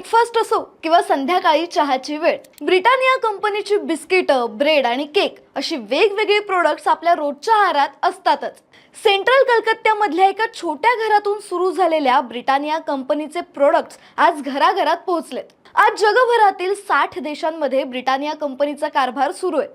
Breakfast असो किंवा संध्याकाळी चहाची वेळ ब्रिटानिया कंपनीची बिस्किटं ब्रेड आणि केक अशी वेगवेगळी प्रोडक्ट्स आपल्या रोजच्या आहारात असतातच. सेंट्रल कलकत्त्यामधल्या एका छोट्या घरातून सुरू झालेल्या ब्रिटानिया कंपनीचे प्रोडक्ट्स आज घराघरात पोहोचलेत. आज जगभरातील साठ देशांमध्ये ब्रिटानिया कंपनीचा कारभार सुरू आहे.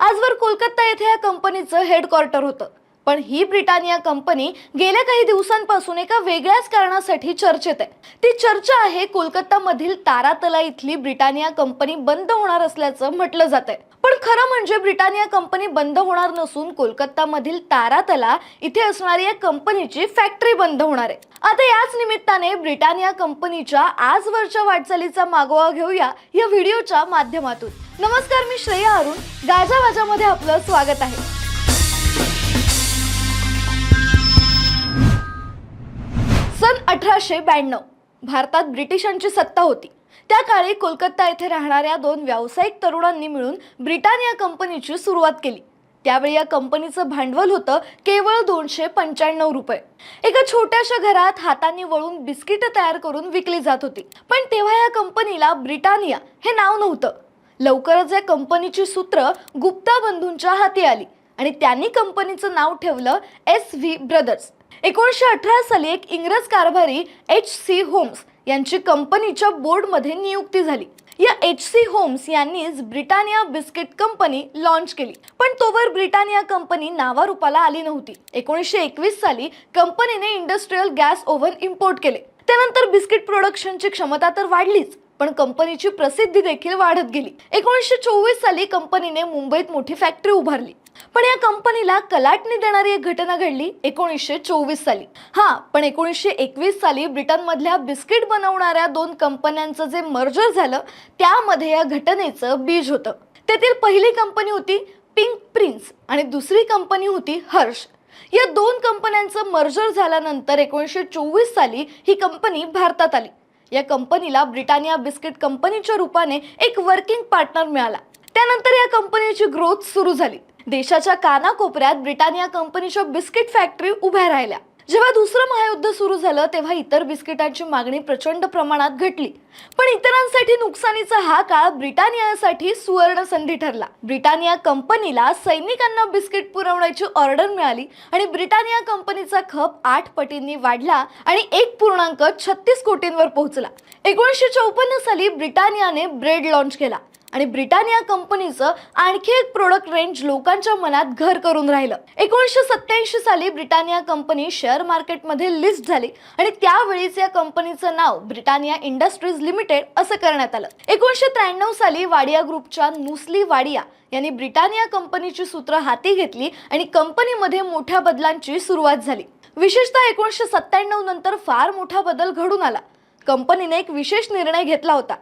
आजवर कोलकाता येथे या कंपनीचं हेडक्वार्टर होतं. पण ही ब्रिटानिया कंपनी गेल्या काही दिवसांपासून एका वेगळ्याच कारणासाठी चर्चेत आहे. ती चर्चा आहे कोलकातामधील तारातला इथली ब्रिटानिया कंपनी बंद होणार असल्याचं म्हटलं जात आहे पण खरं म्हणजे ब्रिटानिया कंपनी बंद होणार नसून कोलकातामधील तारातला इथे असणारी या कंपनीची फॅक्टरी बंद होणार आहे. आता याच निमित्ताने ब्रिटानिया कंपनीच्या आजवरच्या वाटचालीचा मागोवा घेऊया या व्हिडिओच्या माध्यमातून. नमस्कार मी श्रेया अरुण. गाजावाजामध्ये आपलं स्वागत आहे. सन अठराशे ब्याण्णव. भारतात ब्रिटिशांची सत्ता होती. त्या काळी कोलकाता येथे राहणाऱ्या दोन व्यावसायिक तरुणांनी मिळून ब्रिटानिया कंपनीची सुरुवात केली. त्यावेळी या कंपनीचं भांडवल होतं केवळ दोनशे पंच्याण्णव रुपये. एका छोट्याशा घरात हातांनी वळून बिस्किटं तयार करून विकली जात होती. पण तेव्हा या कंपनीला ब्रिटानिया हे नाव नव्हतं. लवकरच या कंपनीची सूत्र गुप्ता बंधूंच्या हाती आली. आणि त्यांनी कंपनीचं नाव ठेवलं एस व्ही ब्रदर्स. एकोणीसशे अठरा साली एक इंग्रज कारभारी एच सी होम्स यांची कंपनीच्या बोर्डमध्ये नियुक्ती झाली. या एच सी होम्स यांनीच ब्रिटानिया बिस्किट कंपनी लॉन्च केली. पण तोवर ब्रिटानिया कंपनी नावारूपाला आली नव्हती. एकोणीसशे एकवीस साली कंपनीने इंडस्ट्रीयल गॅस ओव्हन इम्पोर्ट केले. त्यानंतर बिस्किट प्रोडक्शनची क्षमता तर वाढलीच. पण कंपनीची प्रसिद्धी देखील वाढत गेली. एकोणीसशे चोवीस साली कंपनीने मुंबईत मोठी फॅक्टरी उभारली. पण या कंपनीला कलाटणी देणारी एक घटना घडली एकोणीसशे चोवीस साली. हा पण एकोणीसशे एकवीस साली ब्रिटनमधल्या बिस्किट बनवणाऱ्या दोन कंपन्यांचं जे मर्जर झालं त्यामध्ये या घटनेचं बीज होतं. तेथील पहिली कंपनी होती पिंक प्रिन्स आणि दुसरी कंपनी होती हर्ष. या दोन कंपन्यांचं मर्जर झाल्यानंतर एकोणीसशे चोवीस साली ही कंपनी भारतात आली. या कंपनीला ब्रिटानिया बिस्किट कंपनीच्या रूपाने एक वर्किंग पार्टनर मिळाला. त्यानंतर या कंपनीची ग्रोथ सुरू झाली. देशाच्या कानाकोपऱ्यात ब्रिटानिया कंपनीच्या बिस्किट फॅक्टरी उभ्या राहिल्या. जेव्हा दुसरं महायुद्ध सुरू झालं तेव्हा इतर बिस्किटांची मागणी प्रचंड प्रमाणात घटली. पण इतरांसाठी नुकसानीचा हा काळ ब्रिटानियासाठी सुवर्ण संधी ठरला. ब्रिटानिया कंपनीला सैनिकांना बिस्किट पुरवण्याची ऑर्डर मिळाली आणि ब्रिटानिया कंपनीचा खप आठ पटींनी वाढला आणि एक पूर्णांक छत्तीस कोटींवर पोहोचला. एकोणीसशे चौपन्न साली ब्रिटानियाने ब्रेड लॉन्च केला. आणि ब्रिटानिया कंपनीचं आणखी एक प्रोडक्ट रेंज लोकांच्या मनात घर करून राहिलं. एकोणीसशे सत्याऐंशी साली ब्रिटानिया कंपनी शेअर मार्केटमध्ये लिस्ट झाली आणि त्यावेळीच या कंपनीचं नाव ब्रिटानिया इंडस्ट्रीज लिमिटेड असं करण्यात आलं. एकोणीसशे त्र्याण्णव साली वाडिया ग्रुपच्या नुसली वाडिया यांनी ब्रिटानिया कंपनीची सूत्र हाती घेतली आणि कंपनीमध्ये मोठ्या बदलांची सुरुवात झाली. विशेषतः एकोणीसशे सत्त्याण्णव नंतर फार मोठा बदल घडून आला. कंपनीने एक विशेष निर्णय घेतला होता.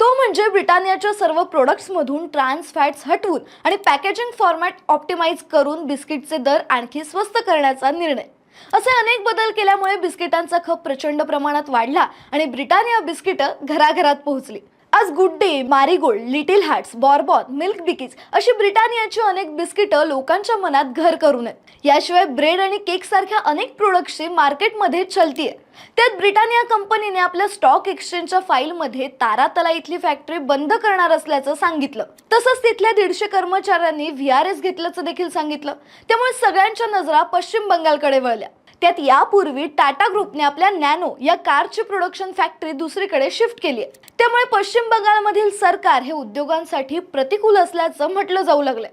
तो म्हणजे ब्रिटानियाच्या सर्व प्रोडक्ट्समधून ट्रान्स फॅट्स हटवून आणि पॅकेजिंग फॉर्मॅट ऑप्टिमाइज करून बिस्किटचे दर आणखी स्वस्त करण्याचा निर्णय. असे अनेक बदल केल्यामुळे बिस्किटांचा खप प्रचंड प्रमाणात वाढला आणि ब्रिटानिया बिस्किटं घराघरात पोहोचली. आज Good Day Marigold Little Hearts Bourbon Milk Bikis अशी ब्रिटानियाची अनेक बिस्किटं लोकांच्या मनात घर करून आहेत. याशिवाय ब्रेड आणि केक सारख्या अनेक प्रोडक्ट्सची मार्केटमध्ये चलती आहे त्यात ब्रिटानिया कंपनीने आपल्या स्टॉक एक्सचेंजच्या फाईलमध्ये तारातला इथली फॅक्टरी बंद करणार असल्याचं सांगितलं. तसंच तिथल्या दीडशे कर्मचाऱ्यांनी व्ही आर एस घेतल्याचं देखील सांगितलं. त्यामुळे सगळ्यांच्या नजरा पश्चिम बंगालकडे वळल्या. त्यात यापूर्वी टाटा ग्रुपने आपल्या नॅनो या कारची प्रोडक्शन फॅक्टरी दुसरीकडे शिफ्ट केली आहे. त्यामुळे पश्चिम बंगालमधील सरकार हे उद्योगांसाठी प्रतिकूल असल्याचं म्हटलं जाऊ लागलंय.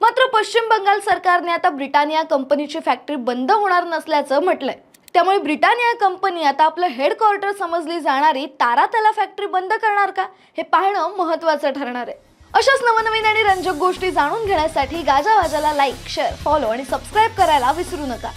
मात्र पश्चिम बंगाल सरकारने आता ब्रिटानिया कंपनीची फॅक्टरी बंद होणार नसल्याचं म्हटलंय. त्यामुळे ब्रिटानिया कंपनी आता आपलं हेडक्वार्टर समजली जाणारी तारातला फॅक्टरी बंद करणार का? हे पाहणं महत्त्वाचं ठरणार आहे. अशाच नवनवीन आणि रंजक गोष्टी जाणून घेण्यासाठी गाजावाजाला लाईक शेअर फॉलो आणि सबस्क्राईब करायला विसरू नका.